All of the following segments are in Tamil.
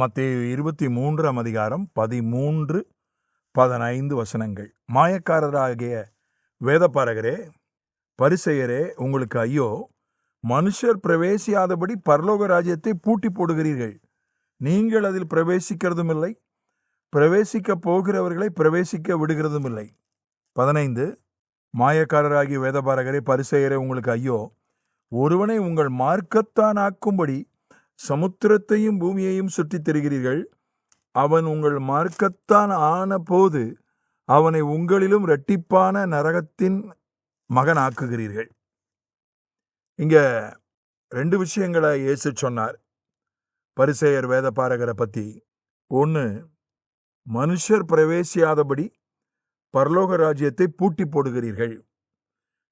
மத்திய இருபத்தி மூன்றாம் அதிகாரம் பதிமூன்று பதினைந்து வசனங்கள். மாயக்காரராகிய வேதப்பாரகரே பரிசெயரே உங்களுக்கு ஐயோ மனுஷர் பிரவேசியாதபடி பரலோக ராஜ்யத்தை பூட்டி போடுகிறீர்கள். நீங்கள் அதில் பிரவேசிக்கிறதும் இல்லை பிரவேசிக்க போகிறவர்களை பிரவேசிக்க விடுகிறதும் இல்லை பதினைந்து மாயக்காரராகிய வேதபாரகரே பரிசெயரே உங்களுக்கு ஐயோ ஒருவனை உங்கள் மார்க்கத்தான் ஆக்கும்படி சமுத்திரத்தையும் பூமியையும் சுற்றித் திரிகிறீர்கள். அவன் உங்கள் மார்க்கத்தான் ஆன போது அவனை உங்களிலும் இரட்டிப்பான நரகத்தின் மகனாக்குகிறீர்கள். இங்க ரெண்டு விஷயங்களை இயேசு சொன்னார். பரிசேயர் வேதபாரகரை பத்தி. ஒன்று மனுஷர் பிரவேசியாதபடி பரலோக ராஜ்யத்தை பூட்டி போடுகிறீர்கள்.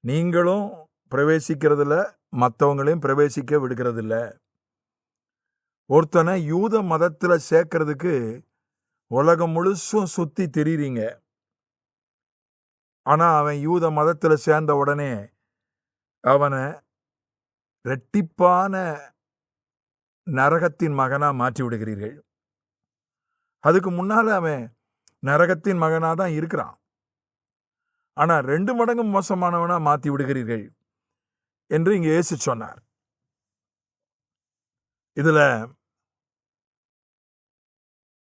நீங்களும் பிரவேசிக்கிறதில்ல மற்றவங்களையும் பிரவேசிக்க விடுகிறதில்ல. ஒருத்தனை யூத மதத்தில் சேர்க்கறதுக்கு உலகம் முழுசும் சுற்றி தெரியுறீங்க. ஆனால் அவன் யூத மதத்தில் சேர்ந்த உடனே அவனை ரெட்டிப்பான நரகத்தின் மகனாக மாற்றி விடுகிறீர்கள். அதுக்கு முன்னால் அவன் நரகத்தின் மகனாக தான் இருக்கிறான். ஆனால் ரெண்டு மடங்கு மோசமானவனாக மாற்றி விடுகிறீர்கள் என்று இங்கே ஏசி சொன்னார். இதில்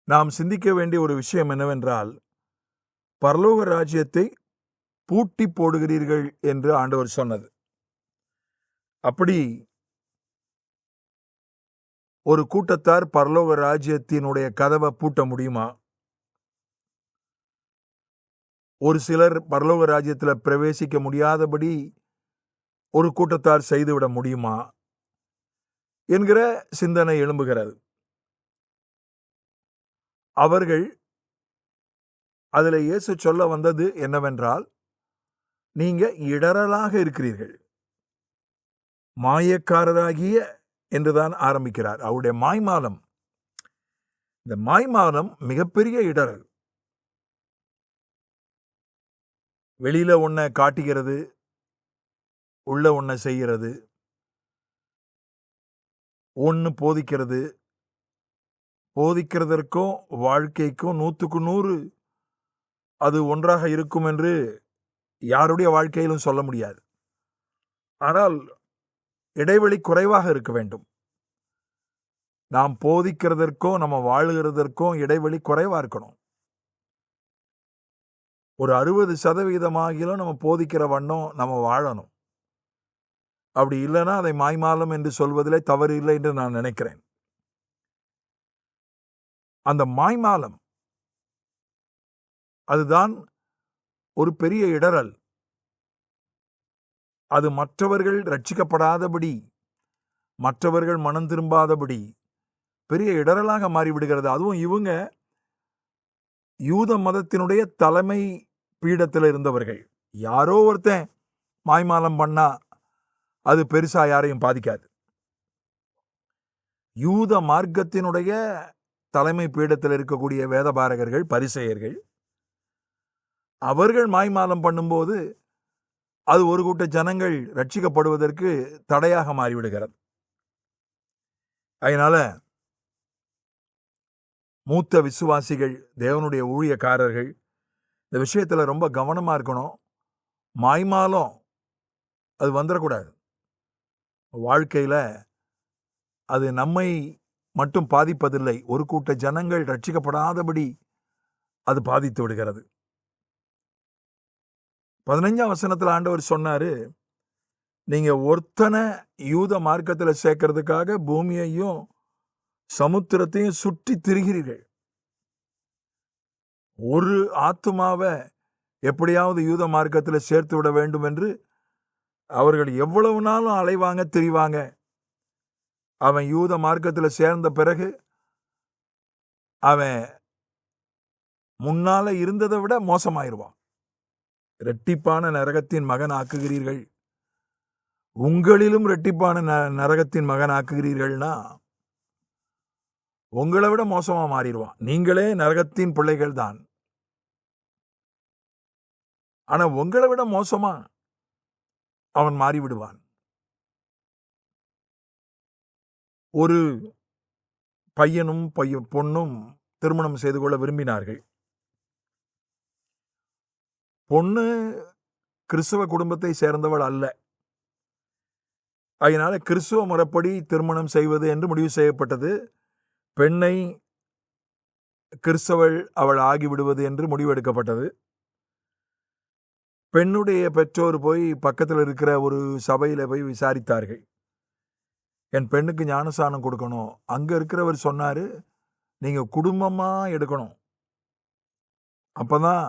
நாம் சிந்திக்க வேண்டிய ஒரு விஷயம் என்னவென்றால் பரலோக ராஜ்யத்தை பூட்டி போடுகிறீர்கள் என்று ஆண்டவர் சொன்னது. அப்படி ஒரு கூட்டத்தார் பரலோக ராஜ்யத்தினுடைய கதவை பூட்ட முடியுமா? ஒரு சிலர் பரலோக ராஜ்யத்தில் பிரவேசிக்க முடியாதபடி ஒரு கூட்டத்தார் செய்துவிட முடியுமா? என்கிற சிந்தனை எழும்புகிறது. அவர்கள் அதில் இயேசு சொல்ல வந்தது என்னவென்றால் நீங்க இடரலாக இருக்கிறீர்கள். மாயக்காரராகிய என்றுதான் ஆரம்பிக்கிறார். அவருடைய மாய்மாலம் இந்த மாய்மாலம் மிகப்பெரிய இடரல் வெளியில ஒன்றை காட்டுகிறது உள்ள ஒன்றை செய்கிறது ஒன்று போதிக்கிறது போதிக்கிறதற்கும் வாழ்க்கைக்கும் நூற்றுக்கு நூறு அது ஒன்றாக இருக்கும் என்று யாருடைய வாழ்க்கையிலும் சொல்ல முடியாது. ஆனால் இடைவெளி குறைவாக இருக்க வேண்டும். நாம் போதிக்கிறதற்கும் நம்ம வாழுகிறதற்கும் இடைவெளி குறைவாக இருக்கணும். ஒரு அறுபது சதவீதமாகிலும் நம்ம போதிக்கிற வண்ணம் நம்ம வாழணும். அப்படி இல்லைன்னா அதை மாய்மாலம் என்று சொல்வதிலே தவறு இல்லை என்று நான் நினைக்கிறேன். அந்த மாய்மாலம். அதுதான் ஒரு பெரிய இடரல் அது மற்றவர்கள் ரட்சிக்கப்படாதபடி மற்றவர்கள் மனம் திரும்பாதபடி பெரிய இடரலாக மாறிவிடுகிறது. அதுவும் இவங்க யூத மதத்தினுடைய தலைமை பீடத்தில் இருந்தவர்கள். யாரோ ஒருத்தன் மாய்மாலம் பண்ணா அது பெருசா யாரையும் பாதிக்காது. யூத மார்க்கத்தினுடைய தலைமை பீடத்தில் இருக்கக்கூடிய வேதபாரகர்கள் பரிசெயர்கள் அவர்கள் மாய்மாலம் பண்ணும்போது அது ஒரு கூட்ட ஜனங்கள் ரட்சிக்கப்படுவதற்கு தடையாக மாறிவிடுகிறது. அதனால மூத்த விசுவாசிகள் தேவனுடைய ஊழியக்காரர்கள் இந்த விஷயத்தில் ரொம்ப கவனமாக இருக்கணும். மாய்மாலம் அது வந்துடக்கூடாது வாழ்க்கையில் அது நம்மை மட்டும் பாதிப்பதில்லை. ஒரு கூட்ட ஜனங்கள் ரட்சிக்கப்படாதபடி அது பாதித்து விடுகிறது. பதினஞ்சாம் வசனத்தில் ஆண்டவர் சொன்னாரு நீங்க ஒருத்தனை யூத மார்க்கத்தில் சேர்க்கறதுக்காக பூமியையும் சமுத்திரத்தையும் சுற்றி திரிகிறீர்கள். ஒரு ஆத்துமாவை எப்படியாவது யூத மார்க்கத்தில் சேர்த்து விட வேண்டும் என்று அவர்கள் எவ்வளவு நாளும் அலைவாங்க திரிவாங்க. அவன் யூத மார்க்கத்தில் சேர்ந்த பிறகு அவன் முன்னால இருந்ததை விட மோசமாயிருவான். இரட்டிப்பான நரகத்தின் மகன் ஆக்குகிறீர்கள். உங்களிலும் இரட்டிப்பான ந நரகத்தின் மகன் ஆக்குகிறீர்கள்னா உங்களை விட மோசமா மாறிடுவான். நீங்களே நரகத்தின் பிள்ளைகள் தான் ஆனா உங்களை விட மோசமா அவன் மாறிவிடுவான். ஒரு பையனும் பையன் பொண்ணும் திருமணம் செய்து கொள்ள விரும்பினார்கள். பொண்ணு கிறிஸ்தவ குடும்பத்தை சேர்ந்தவள் அல்ல. அதனால் கிறிஸ்துவ முறைப்படி திருமணம் செய்வது என்று முடிவு செய்யப்பட்டது. பெண்ணை கிறிஸ்தவள் அவள் ஆகிவிடுவது என்று முடிவெடுக்கப்பட்டது பெண்ணுடைய பெற்றோர் போய் பக்கத்தில் இருக்கிற ஒரு சபையில் போய் விசாரித்தார்கள். என் பெண்ணுக்கு ஞானசானம் கொடுக்கணும். அங்கே இருக்கிறவர் சொன்னார் நீங்கள் குடும்பமாக எடுக்கணும். அப்போ தான்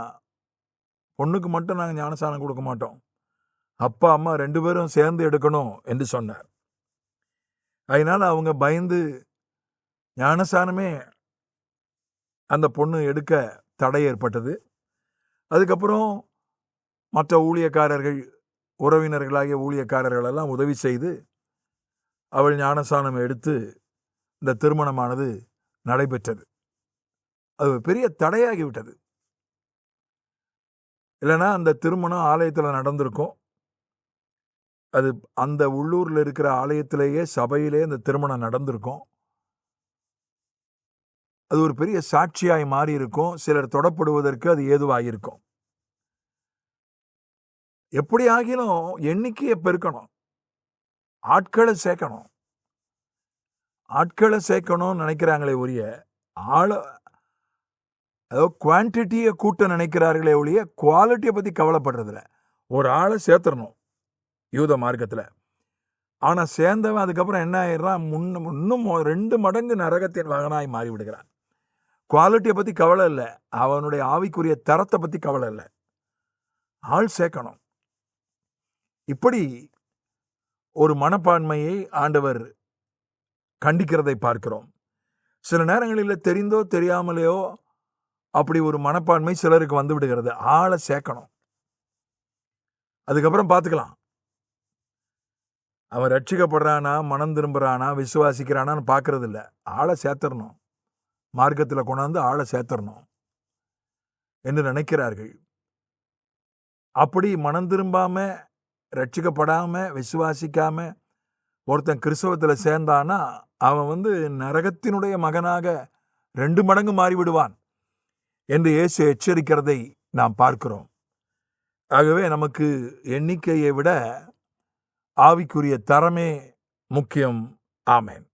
பொண்ணுக்கு மட்டும் நாங்கள் ஞானசானம் கொடுக்க மாட்டோம். அப்பா அம்மா ரெண்டு பேரும் சேர்ந்து எடுக்கணும் என்று சொன்னார். அதனால் அவங்க பயந்து ஞானசானமே அந்த பொண்ணு எடுக்க தடை ஏற்பட்டது. அதுக்கப்புறம் மற்ற ஊழியக்காரர்கள் உறவினர்களாகிய ஊழியக்காரர்களெல்லாம் உதவி செய்து அவள் ஞானசானம் எடுத்து இந்த திருமணமானது நடைபெற்றது. அது ஒரு பெரிய தடையாகிவிட்டது. இல்லைன்னா அந்த திருமணம் ஆலயத்தில் நடந்திருக்கும். அது அந்த உள்ளூரில் இருக்கிற ஆலயத்திலேயே சபையிலே அந்த திருமணம் நடந்திருக்கும். அது ஒரு பெரிய சாட்சியாய் மாறி இருக்கும் சிலர் தொடப்படுவதற்கு அது ஏதுவாகியிருக்கும் எப்படி ஆகிலும் எண்ணிக்கையை பெருக்கணும். ஆட்களை சேர்க்கணும். ஆட்களை சேர்க்கணும்னு நினைக்கிறாங்களே ஒழிய ஆளை அதாவது குவான்டிட்டியை கூட்ட நினைக்கிறார்களே ஒழிய குவாலிட்டியை பற்றி கவலைப்படுறதில்ல. ஒரு ஆளை சேர்த்துடணும் யூத மார்க்கத்தில். ஆனால் சேர்ந்தவன் அதுக்கப்புறம் என்ன ஆயிடுறான் முன்னும் இன்னும் ரெண்டு மடங்கு நரகத்தின் மகனாய் மாறி விடுகிறான் குவாலிட்டியை பற்றி கவலை இல்லை. அவனுடைய ஆவிக்குரிய தரத்தை பற்றி கவலை இல்லை. ஆள் சேர்க்கணும். இப்படி ஒரு மனப்பான்மையை ஆண்டவர் கண்டிக்கிறதை பார்க்கிறோம். சில நேரங்களில் தெரிந்தோ தெரியாமலேயோ அப்படி ஒரு மனப்பான்மை சிலருக்கு வந்து விடுகிறது. ஆளை சேர்க்கணும். அதுக்கப்புறம் பார்த்துக்கலாம். அவன் ரட்சிக்கப்படுறானா மனம் திரும்புறானா விசுவாசிக்கிறானான்னு பார்க்கறது இல்லை ஆளை சேர்த்துடணும் மார்க்கத்தில் கொண்டாந்து ஆளை சேர்த்துடணும் என்று நினைக்கிறார்கள். அப்படி மனம் திரும்பாமல் ரட்சிக்கப்படாமல் விசுவாசிக்காமல் ஒருத்தன் கிறிஸ்தவத்தில் சேர்ந்தான்னா அவன் வந்து நரகத்தினுடைய மகனாக ரெண்டு மடங்கு மாறிவிடுவான் என்று இயேசு எச்சரிக்கிறதை நாம் பார்க்கிறோம். ஆகவே நமக்கு எண்ணிக்கையை விட ஆவிக்குரிய தரமே முக்கியம். ஆமேன்.